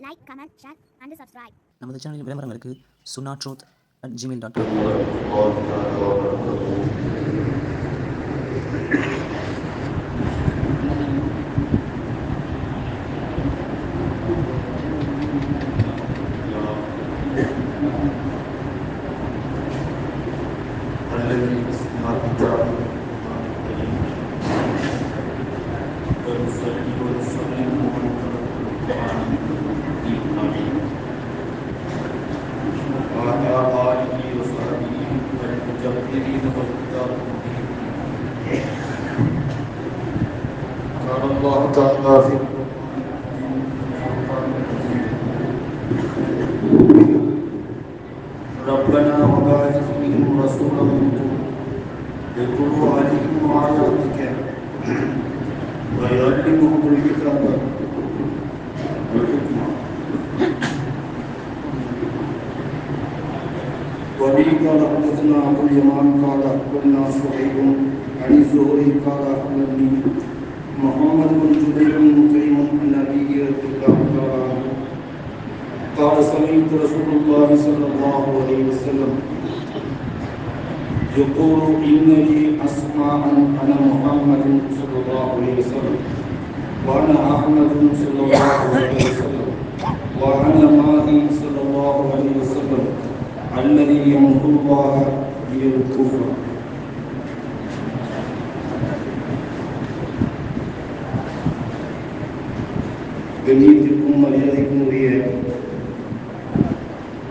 Like comment share and subscribe நமது சேனலில் விளம்பரங்களுக்கு சுனா truth at Gmail dot com قال الله تعالى في ربنا وبعث فيهم رسولا منهم يتلو عليهم آياتك ويعلمهم الكتاب والحكمة وبه قال حدثنا أبو اليمان قال أخبرنا صهيب عن الزهري قال أخبرني محمد بن جبير الله تعالى عنه. قال سمعت رسول الله صلى الله عليه وسلم يقول إن لي أسماء أنا محمد صلى الله عليه وسلم وأنا أحمد صلى الله عليه وسلم وأنا ماهي صلى الله عليه وسلم الذي يمحو الله به கண்ணியத்திற்கும் மரியாதைக்கும் உரிய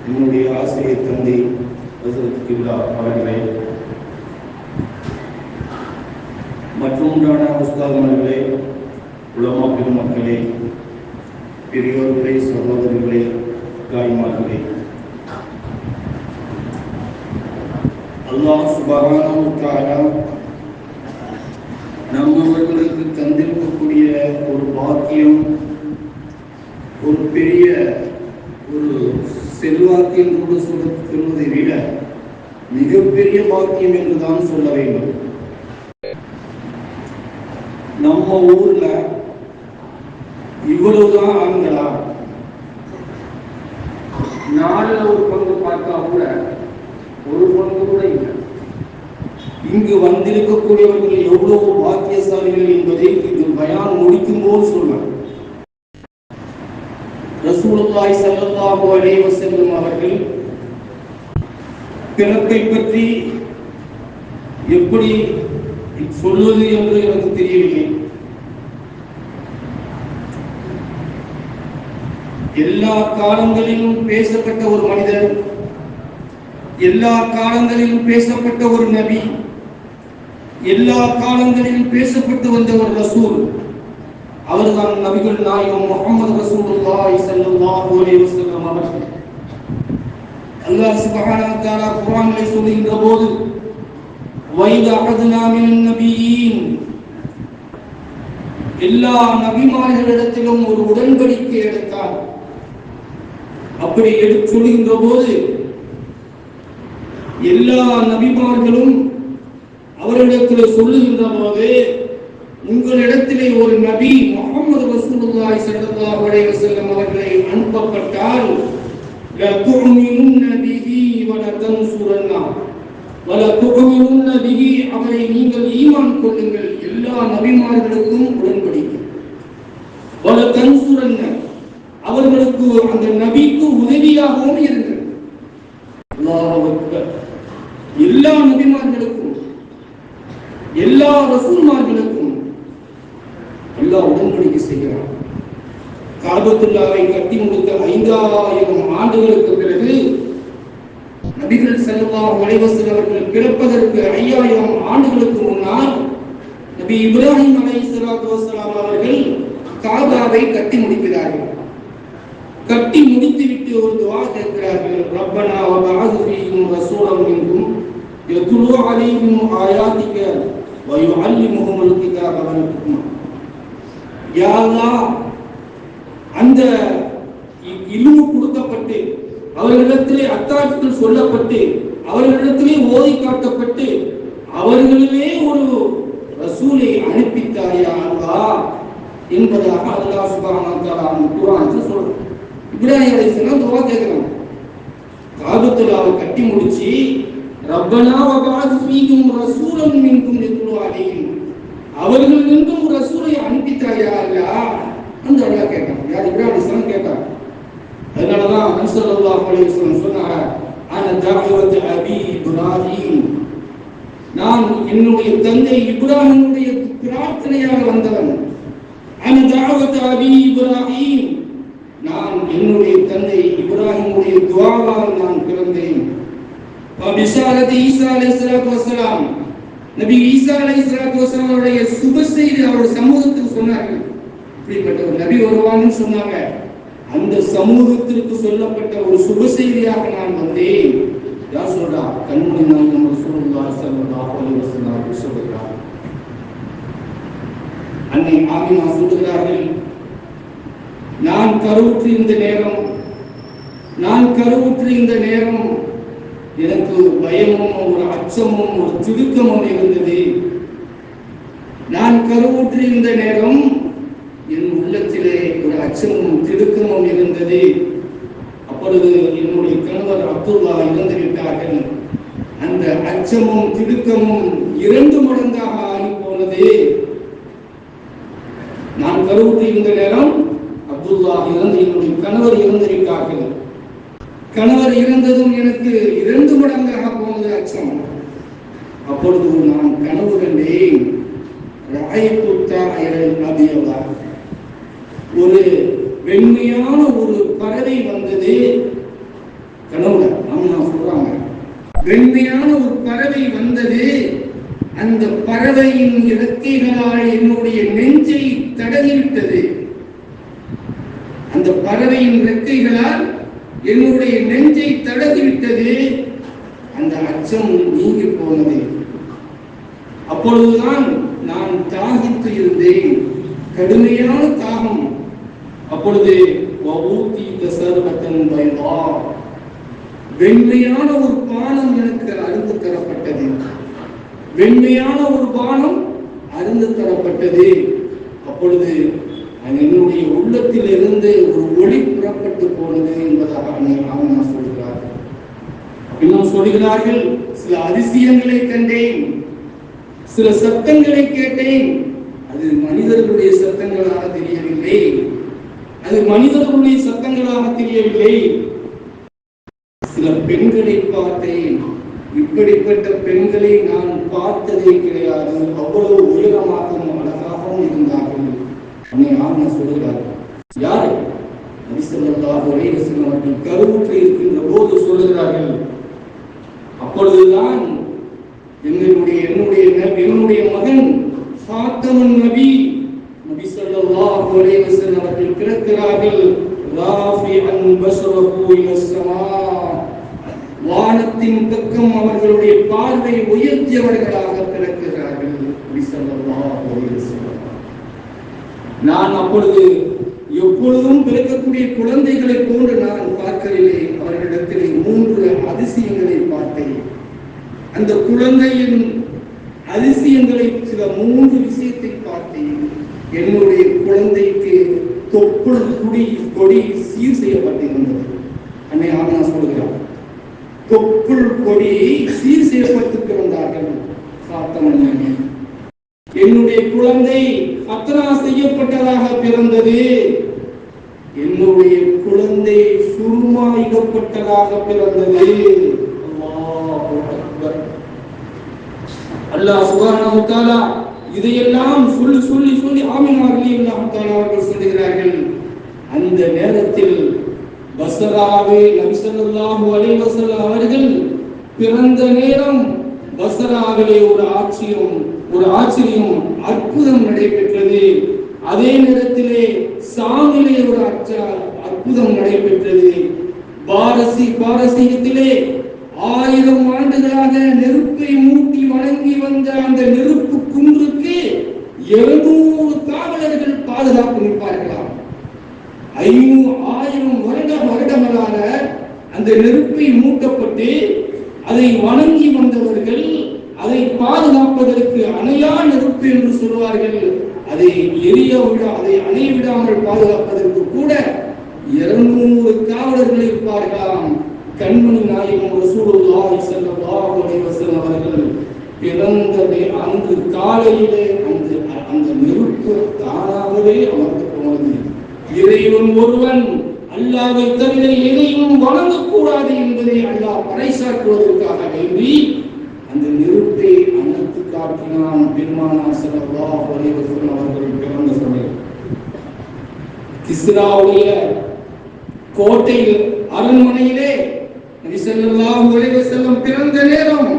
என்னுடைய ஆசிரியர் தந்தை ஹசரத் கிப்லா அவர்களே மற்றொன்றான உஸ்தாதமர்களே உலமா பெருமக்களே பெரியோர்களே சகோதரர்களே தாய்மார்களே. அல்லாஹ் சுபகான நம்மவர்களுக்கு தந்திருக்கக்கூடிய ஒரு பாக்கியம் பெரிய ஒரு செல்வாக்கியம் கூட சொல்ல சொல்வதை விட மிகப்பெரிய பாக்கியம் என்றுதான் சொல்ல வேண்டும். நம்ம ஊர்ல இவ்வளவுதான் ஆண்களா? நாளில் ஒரு பங்கு பார்த்தா கூட ஒரு பங்கு கூட இல்லை. இங்கு வந்திருக்கக்கூடியவர்கள் எவ்வளவு பாக்கியசாலிகள் என்பதை இது பயான் முடிக்கும் போது சொல்ல ரசூலுல்லாஹி ஸல்லல்லாஹு அலைஹி வஸல்லம் அவர்கள். பிறப்பை பற்றி எப்படி சொல்வது என்று எனக்கு தெரியவில்லை. எல்லா காலங்களிலும் பேசப்பட்ட ஒரு மனிதர் எல்லா காலங்களிலும் பேசப்பட்ட ஒரு நபி எல்லா காலங்களிலும் பேசப்பட்டு வந்த ஒரு ரசூல். அவர்தான் நபிகள் நாயகம் முகமது ரசூலுல்லாஹி ஸல்லல்லாஹு அலைஹி வஸல்லம் அவர்கள். அல்லாஹ் சுப்ஹானஹு வ தஆலா குர்ஆனில் சொல்லுகின்ற போது வைத அஹதுனா மினன் நபியீன். எல்லா நபிமார்களிடத்திலும் ஒரு உடன்படிக்கை எடுத்தார். அப்படி எடுத்து சொல்லுகின்ற போது எல்லா நபிமார்களும் அவரிடத்தில் சொல்லுகின்ற போது உங்களிடத்திலே ஒரு நபி முகமது ரசூலுல்லாஹி ஸல்லல்லாஹு அலைஹி வஸல்லம் அவர்களை அனுப்பப்பட்டால் லதுமினுன்ன பிஹி வலதன்சுரன்னா. லதன்சுரன்னா பிஹி அவரை நீங்கள் ஈமான் கொள்ளுங்கள். எல்லா நபிமார்களுக்கும் உடன்படிக்கை. வலதன்சுரன்ன. அவர்களுக்கு அந்த நபிக்கு உதவியாகவும் இருங்கள். எல்லா நபிமார்களுக்கும் எல்லா ரசூல்மார்களுக்கும் உடன்படிக்கை செய்கிறான் காபத்துல்லாவை கட்டி முடித்த ஐந்தாயிரம் ஆண்டுகளுக்கு பிறகு நபிகள் ஸல்லல்லாஹு அலைஹி அவர்கள் பிறப்பதற்கு ஐயாயிரம் ஆண்டுகளுக்கு முன்னால் நபி இப்ராஹிம் அலைஹிஸ்ஸலாத்து வஸலாம் அவர்கள் காபாவை கட்டி முடிக்கிறார்கள். கட்டி முடித்துவிட்டு ஒரு துவா கேட்கிறார்கள். ரப்பனா வபஅத் ஃபீஹிம் ரசூலம் மின்கும் யத்லு அலைஹிம் ஆயாத்திக வ யுஅல்லிமுஹுமுல் கிதாப வல் ஹிக்மா யாரெல்லாம் அந்த இழிவு கொடுக்கப்பட்டு அவர்களிடத்திலே அத்தாட்சிகள் சொல்லப்பட்டு அவர்களிடத்திலே ஓதி காட்டப்பட்டு அவர்களிலே ஒரு ரசூலை அனுப்பித்தாயா அல்லா என்பதாக அல்லா சுபான குரான் சொல்றான். இப்ராஹிம் அலைஹிஸ்ஸலாம் துவா கேட்கிறாங்க காபத்துல்லாவை கட்டி முடிச்சு ரப்பனா வபாத் ஃபீகும் ரசூலன் மின்கும் யத்லு அலைஹிம். அவர்கள் நின்றும் ஒரு ரசூலை அனுப்பித்தாயா? அல்லாஹ் அந்த அழகா கேட்டான். யார்? இப்ராஹிம் இஸ்லாம் கேட்டார் அதனாலதான் நபி ஸல்லல்லாஹு அலைஹி வஸல்லம் சொன்னாங்க அன தஅவத் அபி இப்ராஹிம். நான் என்னுடைய தந்தை இப்ராஹிமுடைய பிரார்த்தனையாக வந்தவன். அன தஅவத் அபி இப்ராஹிம். நான் என்னுடைய தந்தை இப்ராஹிமுடைய துவாவால் நான் பிறந்தேன். பிசாரத் ஈசா அலைஹிஸ்ஸலாத்து வஸலாம். நபி ஈசா அலைஹிஸ்ஸலாத்து வஸலாம் அவருடைய சுப செய்தி அவருடைய சமூகத்துக்கு சொன்னார்கள். இப்படிப்பட்ட ஒரு நபி வருவான்னு சொன்னாங்க. அந்த சமூகத்திற்கு சொல்லப்பட்ட ஒரு சுப செய்தியாக நான் வந்தேன். யார் சொல்றா? கண்மணி நாயகம் நம்ம ஸல்லல்லாஹு அலைஹி வஸல்லம் சொல்கிறார் அன்னை ஆமினா சொல்கிறார்கள் நான் கருவுற்று இந்த நேரம் நான் கருவுற்று இந்த நேரம் எனக்கு ஒரு பயமும் ஒரு அச்சமும் ஒரு திடுக்கமும் இருந்தது. நான் கருவுற்று இந்த நேரம் என் உள்ளத்திலே ஒரு அச்சமும் திடுக்கமும் இருந்தது. அப்பொழுது என்னுடைய கணவர் அப்துல்லா இறந்து விட்டார்கள். அந்த அச்சமும் திடுக்கமும் இரண்டு மடங்காக ஆகி போனது நான் கருவுற்று இருந்த நேரம் அப்துல்லா இறந்து என்னுடைய கணவர் இறந்திருக்கார்கள் கணவர் இறந்ததும் எனக்கு இரண்டு மடங்காக போனது அச்சம். அப்பொழுது நான் கனவு கண்டேன் ராயத்துத்தா ஒரு வெண்மையான ஒரு பறவை வந்தது. கனவுல அம்மா சொல்றாங்க. வெண்மையான ஒரு பறவை வந்தது. அந்த பறவையின் இறக்கைகளால் என்னுடைய நெஞ்சை தடவிவிட்டது அந்த பறவையின் இறக்கைகளால் என்னுடைய நெஞ்சை தடவிவிட்டது. அந்த அச்சம் நீங்கி போனது. அப்பொழுதுதான் நான் தாகித்து இருந்தேன். கடுமையான தாகம். அப்பொழுது சர்வத்தன் தசர்வத்தன் வெண்மையான ஒரு பானம் எனக்கு அருந்து தரப்பட்டது. வெண்மையான ஒரு பானம் அருந்து தரப்பட்டது. அப்பொழுது என்னுடைய உள்ளத்தில் இருந்து ஒரு ஒளி புறப்பட்டு போனது என்பதாக அவன் சொல்கிறார் இன்னும் சொல்கிறார்கள் சில அதிசயங்களை கண்டேன் சில சத்தங்களை கேட்டேன். அது மனிதர்களுடைய சத்தங்களாக தெரியவில்லை. அது மனிதர்களுடைய சத்தங்களாக தெரியவில்லை. சில பெண்களை பார்த்தேன். இப்படிப்பட்ட பெண்களை நான் பார்த்ததே கிடையாது. அவ்வளவு உயரமாகவும் அழகாகவும் இருந்தார்கள் அன்னை ஆன்மா சொல்கிறார் யாரு? நபிசல்லாஹு அலைஹி வஸல்லம் அவர்கள் கருவுற்று இருக்கின்ற போது சொல்லுகிறார்கள் அப்பொழுதுதான் எங்களுடைய என்னுடைய என்னுடைய மகன் ஃபாத்தமுன் நபி நபி ஸல்லல்லாஹு அலைஹி வஸல்லம் அவர்கள் பிறக்கிறார்கள். ராஃபிஅன் பஸரஹு இல ஸமா. வானத்தின் பக்கம் அவர்களுடைய பார்வை உயர்த்தியவர்களாக பிறக்கிறார்கள் நபி ஸல்லல்லாஹு அலைஹி வஸல்லம் நான் அப்பொழுது எப்பொழுதும் பிறக்கக்கூடிய குழந்தைகளை போன்று நான் பார்க்கவில்லை. அவர்களிடத்தில் மூன்று அதிசயங்களை பார்த்தேன். அந்த குழந்தையின் அதிசயங்களை சில மூன்று விஷயத்தை பார்த்தேன். என்னுடைய குழந்தைக்கு தொப்புள் குடி கொடி சீர் செய்யப்பட்டிருந்தது அன்னை ஆமனா சொல்கிறார் தொப்புள் கொடி சீர் செய்யப்பட்டு பிறந்தார்கள். சாத்தமன் என்னுடைய குழந்தை அத்தனா செய்யப்பட்டதாக பிறந்தது. என்னுடைய குழந்தை சுருமாயிடப்பட்டதாக பிறந்தது. அல்லாஹ் சுப்ஹானஹு இதையெல்லாம் சொல்லி சொல்லி சொல்லி ஆமினார்களே ரலியல்லாஹு தஆலா அவர்கள் சொல்லுகிறார்கள். அந்த நேரத்தில் பசராவே நபி ஸல்லல்லாஹு அலைஹி வஸல்லம் அவர்கள் பிறந்த நேரம் பசராவிலே ஒரு ஆட்சியும் ஒரு ஆச்சரியம் அற்புதம் நடைபெற்றது. அதே நேரத்திலே சாமிலே ஒரு அற்புதம் நடைபெற்றது. பாரசி பாரசீகத்திலே ஆயிரம் ஆண்டுகளாக நெருப்பை மூட்டி வணங்கி வந்த அந்த நெருப்பு குன்றுக்கு எழுநூறு காவலர்கள் பாதுகாப்பு நிற்பார்களாம். ஐநூறு ஆயிரம் வருட வருடங்களாக அந்த நெருப்பை மூட்டப்பட்டு அதை வணங்கி வந்தவர்கள் அதை பாதுகாப்பதற்கு அணையா நெருப்பு என்று சொல்வார்கள். அதை எரிய விட அதை அணைய விடாமல் பாதுகாப்பதற்கு கூட இருநூறு காவலர்கள் இருப்பார்களாம் கண்மணி நாயகம் ரசூலுல்லாஹி ஸல்லல்லாஹு அலைஹி வஸல்லம் அவர்கள் பிறந்த வே- அன்று காலையிலே அந்த அந்த நெருப்பு தானாகவே அமர்ந்து போனது இறைவன் ஒருவன் அல்லாவை தவிர எதையும் வணங்கக்கூடாது என்பதை அல்லாஹ் பறைசாற்றுவதற்காக வேண்டி அந்த நெருப்பு அணைத்து காட்டினான் பெருமானா ஸல்லல்லாஹு அலைஹி அவர்கள் பிறந்த சமயம். கிஸ்ராவுடைய கோட்டையில் அரண்மனையிலே நபி ஸல்லல்லாஹு அலைஹி வஸல்லம் பிறந்த நேரம்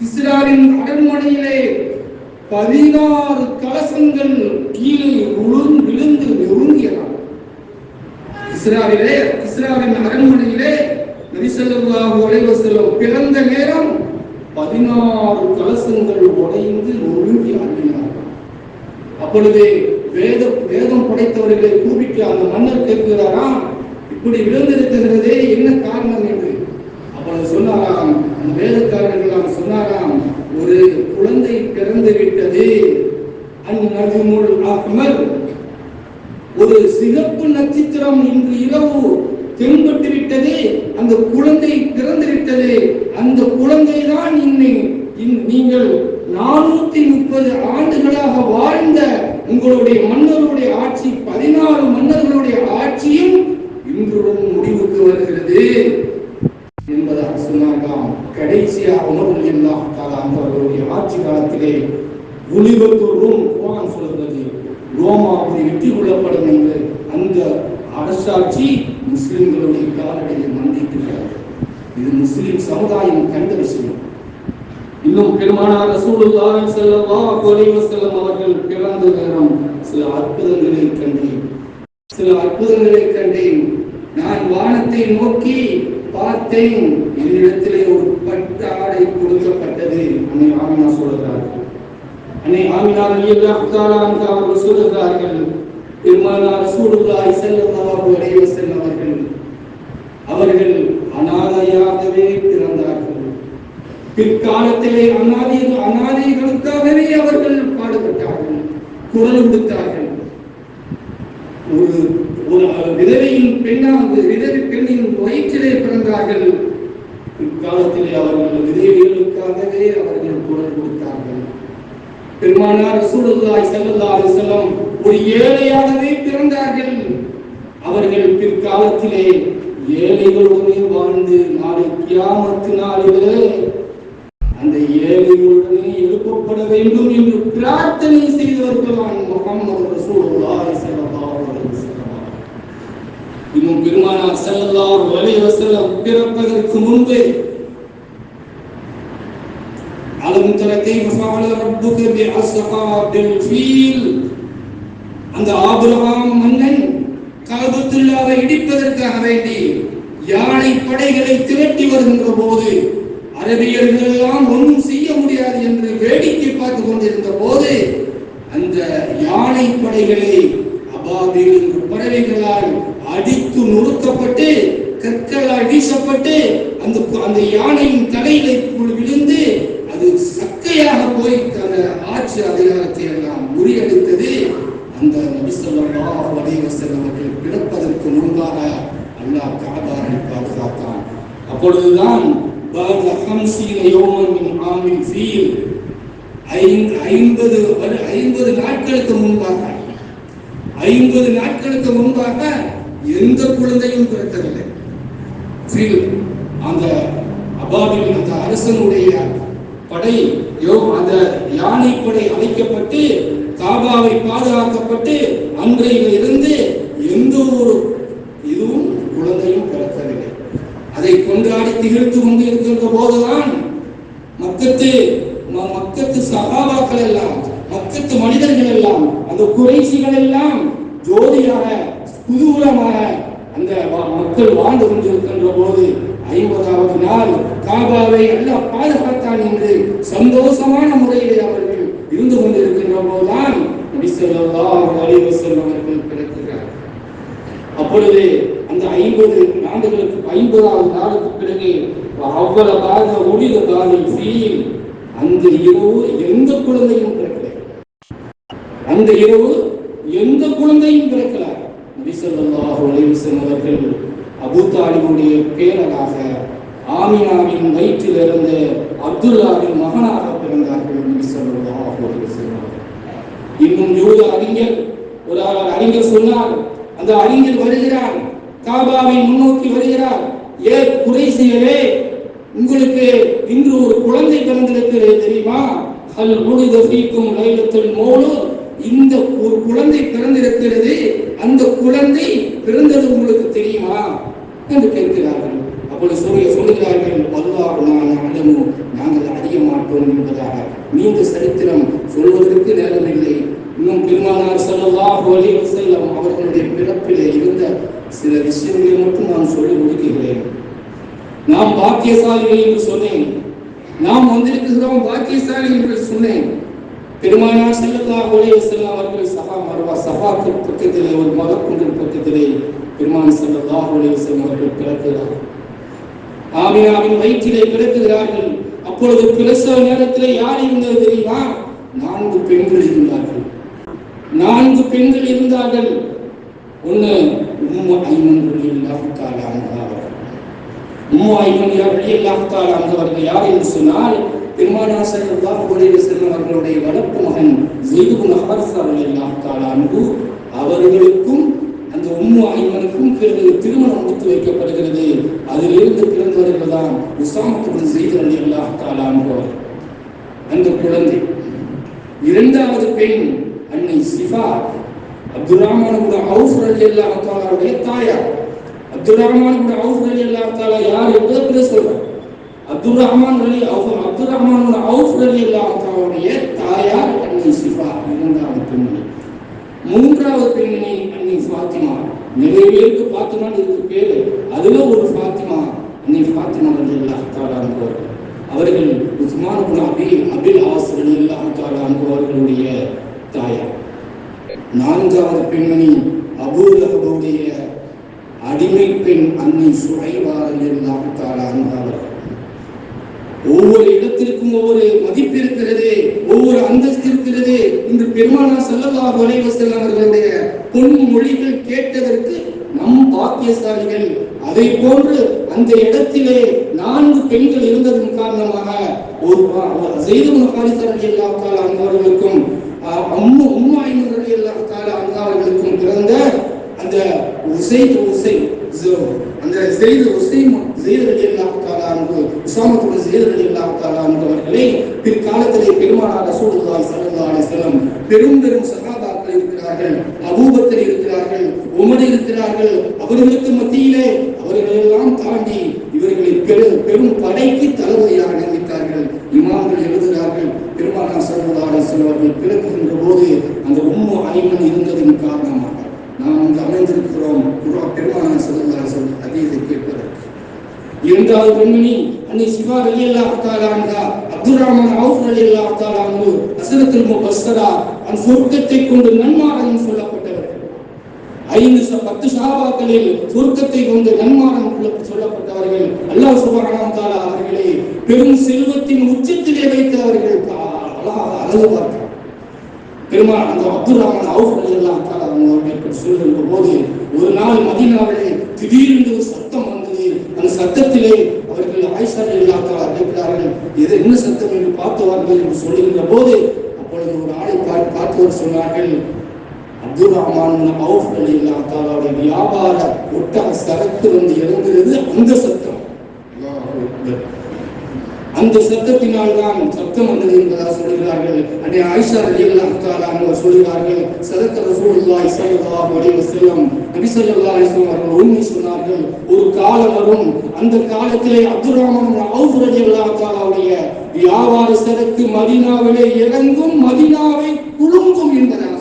கிஸ்ராவின் அரண்மனையிலே பதினாறு கலசங்கள் கீழே விழுந்து விழுந்து நொறுங்கியதாம். இஸ்ராவிலே இஸ்ராவின் அரண்மனையிலே நபி ஸல்லல்லாஹு அலைஹி வஸல்லம் பிறந்த நேரம் பதினாறு கலசங்கள் உடைந்து ஒழுங்கி அள்ளினார்கள் அப்பொழுது வேத வேதம் படைத்தவர்களை கூப்பிட்டு அந்த மன்னர் கேட்கிறாராம் இப்படி விழுந்திருக்கிறதே என்ன காரணம் என்று அப்பொழுது சொன்னாராம் அந்த வேதக்காரர்கள் சொன்னாராம் ஒரு குழந்தை பிறந்து விட்டது. அந்நதுமுல் அஹ்மர் ஒரு சிகப்பு நட்சத்திரம் இன்று இரவு தென்பட்டு விட்டது அந்த குழந்தை பிறந்து விட்டது அந்த குழந்தை தான் இன்னை இன்- நீங்கள் நானூத்தி முப்பது ஆண்டுகளாக வாழ்ந்த உங்களுடைய மன்னருடைய ஆட்சி பதினாறு மன்னர்களுடைய ஆட்சியும் இன்றுடன் முடிவுக்கு வருகிறது என்பதாக சொன்னார்களாம் கடைசியாக உணர்வு எல்லாம் அவர்களுடைய ஆட்சி காலத்திலே ஒளிவத்தோறும் குரான் சொல்கிறது ரோமாபுரி வெற்றி கொள்ளப்படும் என்று அந்த அரசாட்சி முஸ்லிம்களுடைய காலடியில் மந்திக்கிறார்கள் இது முஸ்லிம் சமுதாயம் கண்ட விஷயம். இன்னும் பெருமானார் ரசூலுல்லாஹி ஸல்லல்லாஹு அலைஹி வஸல்லம் அவர்கள் பிறந்த நேரம் சில அற்புதங்களை கண்டேன். சில அற்புதங்களை கண்டேன். நான் வானத்தை நோக்கி பார்த்தேன். என்னிடத்திலே ஒரு பட்டு ஆடை கொடுக்கப்பட்டது. அன்னை ஆமினா சொல்கிறார்கள். அன்னை ஆமினா ரலியல்லாஹு தஆலா அவர்கள் சொல்கிறார்கள் பெருமானார் ரசூலுல்லாஹி ஸல்லல்லாஹு அலைஹி வஸல்லம் அவர்கள் அவர்கள் அனாதையாகவே பிறந்தார்கள். பிற்காலத்திலே அனாதை அனாதைகளுக்காகவே அவர்கள் பாடுபட்டார்கள் குரல் கொடுத்தார்கள் ஒரு ஒரு விதவையின் பெண்ணாக விதவை பெண்ணின் வயிற்றிலே பிறந்தார்கள். பிற்காலத்திலே அவர்கள் விதவைகளுக்காகவே அவர்கள் குரல் கொடுத்தார்கள். பெருமானார் சூழலாய் ஸல்லல்லாஹு செல்லம் ஒரு ஏழையாகவே பிறந்தார்கள். அவர்கள் பிற்காலத்திலே ஏழைகளுடனே வாழ்ந்து நாளை கியாமத்து நாளிலே அந்த ஏழைகளுடனே எழுப்பப்பட வேண்டும் என்று பிரார்த்தனை செய்தவர்களான் முகம்மது ரசூலுல்லாஹி ஸல்லல்லாஹு அலைஹி வஸல்லம். இன்னும் பெருமானார் ஸல்லல்லாஹு அலைஹி வஸல்லம் பிறப்பதற்கு முன்பே அலம் தர கைஃப ஃபஅல ரப்புக பி ஃபீல். அந்த ஆபிரகாம் மன்னன் அப்துல்லாவை இடிப்பதற்காக வேண்டி யானை படைகளை திரட்டி வருகின்ற போது அரபியர்கள் எல்லாம் ஒன்றும் செய்ய முடியாது என்று வேடிக்கை பார்த்து கொண்டிருந்த போது அந்த யானை படைகளை அபாபில் என்ற பறவைகளால் அடித்து நொறுக்கப்பட்டு கற்களால் வீசப்பட்டு அந்த அந்த யானையின் தலையில விழுந்து அது சக்கையாக போய் அந்த ஆட்சி அதிகாரத்தை எல்லாம் முறியடித்தது. அந்த நபி ஸல்லல்லாஹு அலைஹி வஸல்லம் அவர்கள் பிறப்பதற்கு முன்பாக அல்லாஹ் காபாவை பாதுகாத்தான். அப்பொழுதுதான் ஐம்பது ஐம்பது நாட்களுக்கு முன்பாக ஐம்பது நாட்களுக்கு முன்பாக எந்த குழந்தையும் பிறக்கவில்லை. அந்த அபாபில் அந்த அரசனுடைய படை யோ அந்த யானை படை அழைக்கப்பட்டு காபாவை பாதுகாக்கப்பட்டு அன்றையில் இருந்து எந்த ஒரு இதுவும் குழந்தையும் பிறக்கவில்லை. அதை கொண்டாடி திகழ்த்து கொண்டு இருக்கின்ற போதுதான் மக்கத்து ம- மக்கத்து சகாபாக்கள் எல்லாம் மக்கத்து மனிதர்கள் எல்லாம் அந்த குறைசிகள் எல்லாம் ஜோதியாக குதூகலமாக அந்த மக்கள் வாழ்ந்து கொண்டிருக்கின்ற போது ஐம்பதாவது நாள் காபாவை எல்லாம் பாதுகாத்தான் என்று சந்தோஷமான முறையிலே அவர்கள் இருந்து கொண்டிருக்கின்ற போதுதான் நபி ஸல்லல்லாஹு அவர்கள் பிறக்கிறார் அப்பொழுது அந்த ஐம்பது ஆண்டுகளுக்கு ஐம்பதாவது நாளுக்கு பிறகு அவ்வளவு ஒளித காலம் ஃபீல் அந்த இரவு எந்த குழந்தையும் பிறக்கல. அந்த இரவு எந்த குழந்தையும் பிறக்கல. நபிசல்லாஹு அலைவசம் அவர்கள் அபு பேரனாக ஆமினாவின் வயிற்றில் இருந்த அப்துல்லாவின் மகனாக பிறந்தார்கள் என்று சொல்லுவதாக இன்னும் யூத அறிஞர் ஒரு அறிஞர் சொன்னார் அந்த அறிஞர் வருகிறார். காபாவை முன்னோக்கி வருகிறார். ஏ குறைசியரே உங்களுக்கு இன்று ஒரு குழந்தை பிறந்திருக்கிறது தெரியுமா? அல் உழுத சீக்கும் லைலத்தில் மோலு. இந்த ஒரு குழந்தை பிறந்திருக்கிறது. அந்த குழந்தை பிறந்தது உங்களுக்கு தெரியுமா? என்று கேட்கிறார்கள். அப்பொழுது சூரிய சொல்கிறார்கள் அல்லாஹ் நாங்கள் அறிய மாட்டோம் என்பதாக. நீண்ட சரித்திரம் சொல்வதற்கு நேரமில்லை இன்னும் பெருமானார் ஸல்லல்லாஹு அலைஹி வஸல்லம் அவர்களுடைய பிறப்பிலே இருந்த சில விஷயங்களை மட்டும் நான் சொல்லி முடிக்கிறேன் நாம் பாக்கியசாலிகள் என்று சொன்னேன். நாம் வந்திருக்கிறோம் பாக்கியசாலி என்று சொன்னேன். பெருமானார் ஸல்லல்லாஹு அலைஹி வஸல்லம் அவர்கள் சபா மர்வா சஃபாக்கு பக்கத்திலே ஒரு மகக்குண்டின் பக்கத்திலே பெருமான் ஸல்லல்லாஹு அலைஹி செல்லம் அவர்கள் பிறக்கிறார்கள் ஆமினாவின் வயிற்றிலே பிறக்குகிறார்கள் அப்பொழுது பிரசவ நேரத்திலே யார் இருந்தது தெரியுமா? நான்கு பெண்கள் இருந்தார்கள். நான்கு பெண்கள் இருந்தார்கள். ஒண்ணு உம்மு ஐமன் ரலியல்லாஹு தஆலா அன்ஹா அவர்கள். உம்மு ஐமன் ரலியல்லாஹு தஆலா அன்ஹா யார் என்று சொன்னால் பெருமானார் ஸல்லல்லாஹு அலைஹி வஸல்லம் அவர்களுடைய வளர்ப்பு மகன் ஸெய்த் இப்னு ஹாரிஸா ரலியல்லாஹு அன்பு அவர்களுக்கும் அந்த உம்மு ஐமனுக்கும் பிறகு திருமணம் முடித்து வைக்கப்படுகிறது. அதிலிருந்து தான் உசாமத்துடன் செய்து ரலியல்லாஹு தஆலா அன்ஹு அந்த குழந்தை இரண்டாவது பெண் அன்னை சிஃபா அப்துல் ரஹ்மான் கூட அவுஃப் ரலியல்லாஹு தஆலாவுடைய தாயார். அப்துல் ரஹ்மான் கூட அவுஃப் ரலியல்லாஹு தஆலா யார் என்பதை பிறகு Abdul Rahman Ali Auf Abdul Rahman கூட அவுஃப் ரலியல்லாஹு தஆலாவுடைய தாயார் அன்னை சிஃபா இரண்டாவது பெண்மணி. மூன்றாவது பெண்மணி அன்னை ஃபாத்திமா. நிறைய பேருக்கு ஃபாத்திமான்னு இருக்கு பேரு. அதுல ஒரு ஃபாத்திமா. அன்னை ஃபாத்திமா ரலியல்லாஹு தஆலா என்பவர்கள் அவர்கள். உஸ்மான் இப்னு அபி அபில் ஆஸ் ரலியல்லாஹு தஆலா அவர்களுடைய தாயார். நான்காவது பெண்மணி அபூ லஹபுடைய அடிமை பெண் அன்னை சுஹைபா ரலியல்லாஹு தஆலா அவர்கள். ஒவ்வொரு இடத்திற்கும் ஒவ்வொரு மதிப்பு இருக்கிறது ஒவ்வொரு அந்தஸ்து இருக்கிறது. இன்று பெருமானா ஸல்லல்லாஹு அலைஹி வஸல்லம் அவர்களுடைய பொன் மொழிகள் கேட்டதற்கு நம் பாக்கியசாலிகள் அதை போன்று அந்த இடத்திலே நான்கு பெண்கள் இருந்ததன் காரணமாக ஒரு செய்தும் ஹாரிசா ரலியல்லாஹு தஆலா அவர்களுக்கும் அம்மு உம்மா ஐமன் ரலியல்லாஹு தஆலா பிறந்த அந்த உசைத் உசை அந்த செய்து உசைம் ஜெயித் ரலியல்லாஹு தஆலா அன்ஹு உஸாமத்துல் ஜெயித் ரலியல்லாஹு தஆலா அவர்களை பிற்காலத்திலே பெருமானார் ரசூலுல்லாஹி ஸல்லல்லாஹு அலைஹி பெரும் பெரும் சஹாபாக்கள் இருக்கிறார்கள் அபூபக்கர் இருக்கிறார்கள் உமர் இருக்கிறார்கள் அவர்களுக்கு மத்தியிலே அவர்கள் எல்லாம் தாண்டி இவர்களை பெரும் பெரும் படைக்கு தளபதியாக நியமித்தார்கள். இமாம்கள் எழுதுகிறார்கள் பெருமானா ஸல்லல்லாஹு சொல்வார்கள் பிறக்குகின்ற போது அந்த உம்மு ஐமன் இருந்ததன் காரணமாக நாம் இங்கு அமைந்திருக்கிறோம் பெருமானா பெருமானார் சொல் அலைஹி கேட்பதற்கு. இரண்டாவது பெண்மணி அன்னை சிவா ரலியல்லாஹு தஆலா அன்ஹா அப்துல் ரஹ்மான் அவுஃப் ரலியல்லாஹு தஆலா அன்ஹு ஹஸரத்துல் முபஸ்ஸரா அந்த சொர்க்கத்தை கொண்டு நன்மாராயம் சொல்லப்பட்ட ஐந்து பத்து சாபாக்களில் சொர்க்கத்தை கொண்டு நன்மாரம் சொல்லப்பட்டவர்கள் அல்லாஹ் சுப்ஹானஹு அவர்களை பெரும் செல்வத்தின் உச்சத்திலே வைத்தவர்கள் அழகாக அழகு பார்க்கிறார். பெருமாள் அந்த அப்துல் ரஹ்மான் அவுஃப் ரலியல்லாஹு அவர்கள் சொல்லுகின்ற போது ஒரு நாள் மதினாவிலே திடீரென்று ஒரு சத்தம் வந்தது. அந்த சத்தத்திலே அவர்கள் ஆயிஷா இல்லாத்தால் தஆலா எது என்ன சத்தம் என்று பார்த்தவார்கள் என்று சொல்லுகின்ற போது அப்பொழுது ஒரு ஆளை பார்த்து பார்த்தவர் சொன்னார்கள் அப்துல் ரஹ்மான் அவுஃப் ரலியல்லாஹு தஆலாவுடைய வியாபார ஒட்டக சரத்து வந்து இறங்குறது அந்த சத்தம். அந்த சத்தத்தினால் தான் சத்தம் வந்தது என்பதாக சொல்கிறார்கள். அன்னை ஆயிஷா அலி தஆலா சொல்கிறார்கள் சதக்க ரசூலுல்லாஹி ஸல்லல்லாஹு அலைஹி வஸல்லம். நபி ஸல்லல்லாஹு அலைஹி வஸல்லம் அவர்கள் உண்மை சொன்னார்கள். ஒரு காலம் வரும் அந்த காலத்திலே அப்துல் ரஹ்மான் அவுஃப் ரலியல்லாஹு தஆலாவுடைய வியாபார சரத்து மதினாவிலே இறங்கும் மதினாவை குலுங்கும் என்பதாக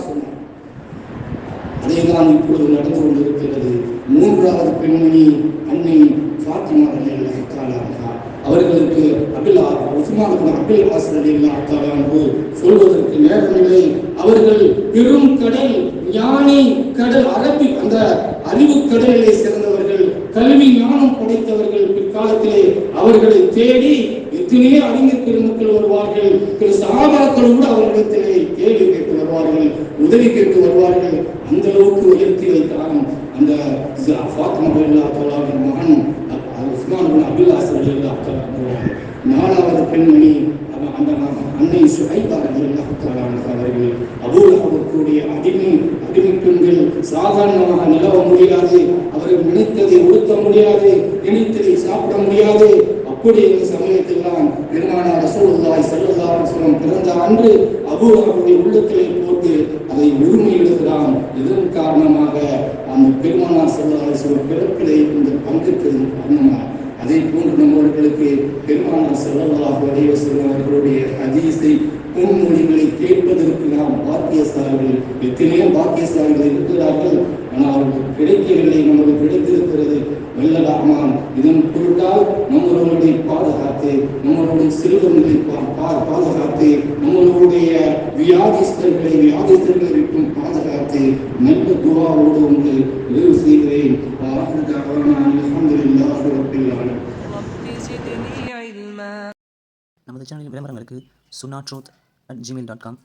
சொன்னார் இப்போது நடந்து கொண்டிருக்கிறது. மூன்றாவது பெண்மணி அன்னை ஃபாத்திமா ரலியல்லாஹு அவர்களுக்கு அபிலா உஸ்மான் அபில் ஆஸ் சொல்வதற்கு நேரமில்லை. அவர்கள் பெரும் கடல் ஞானி கடல் அரபி அந்த அறிவு கடலிலே சிறந்தவர்கள் கல்வி ஞானம் படைத்தவர்கள் பிற்காலத்திலே அவர்களை தேடி எத்தனையோ அறிஞர் பெருமக்கள் வருவார்கள். திரு சகாபாக்கள் கூட அவர்களிடத்திலே கேள்வி கேட்டு வருவார்கள் உதவி கேட்டு வருவார்கள். அந்த அளவுக்கு உயர்த்தி வைத்தாலும் அந்த ஃபாத்திமா அல்லா தலாவின் மகன் அ- உஸ்மான் பின் நாலாவது பெண்மணி அந்த அன்னை சுஹைபா ரலியல்லாஹு தஆலா அன்ஹா அவர்கள் அபூலஹபுடைய அடிமை அடிமை பெண்கள் சாதாரணமாக நிலவ முடியாது அவர்கள் நினைத்ததை உடுத்த முடியாது நினைத்ததை சாப்பிட முடியாது அப்படி இருந்த சமயத்தில் தான் பெருமானார் ரசூலுல்லாஹி ஸல்லல்லாஹு பிறந்த அன்று அபூலஹபுடைய உள்ளத்திலே போட்டு அதை உரிமை இதன் காரணமாக அந்த பெருமானார் ஸல்லல்லாஹு பிறப்பிலே இந்த பங்குக்கு காரணமாக அதே போன்று நம்மவர்களுக்கு பெருமானார் ஸல்லல்லாஹு அலைஹி வஸல்லம் அவர்களுடைய ஹதீஸை பொன்மொழிகளை கேட்பதற்கு நாம் பாக்கியசாலிகள் எத்தனையோ பாக்கியசாலிகள் இருக்கிறார்கள். ஆனால் கிடைக்கவில்லை. நமக்கு கிடைத்திருக்கிறது. வெள்ளலாமான் இதன் பொருட்டால் நம்மளுடைய பாதுகாத்து. நம்மளுடைய செல்வங்களை பாதுகாத்து. நம்மளுடைய வியாதிஸ்தர்களை வியாதிஸ்தர்களை விட்டும் பாதுகாத்து. நல்ல துவாவோடு உங்களை நிறைவு செய்கிறேன். நமது சேனலில் விளம்பரங்களுக்கு சுனா truth at Gmail dot com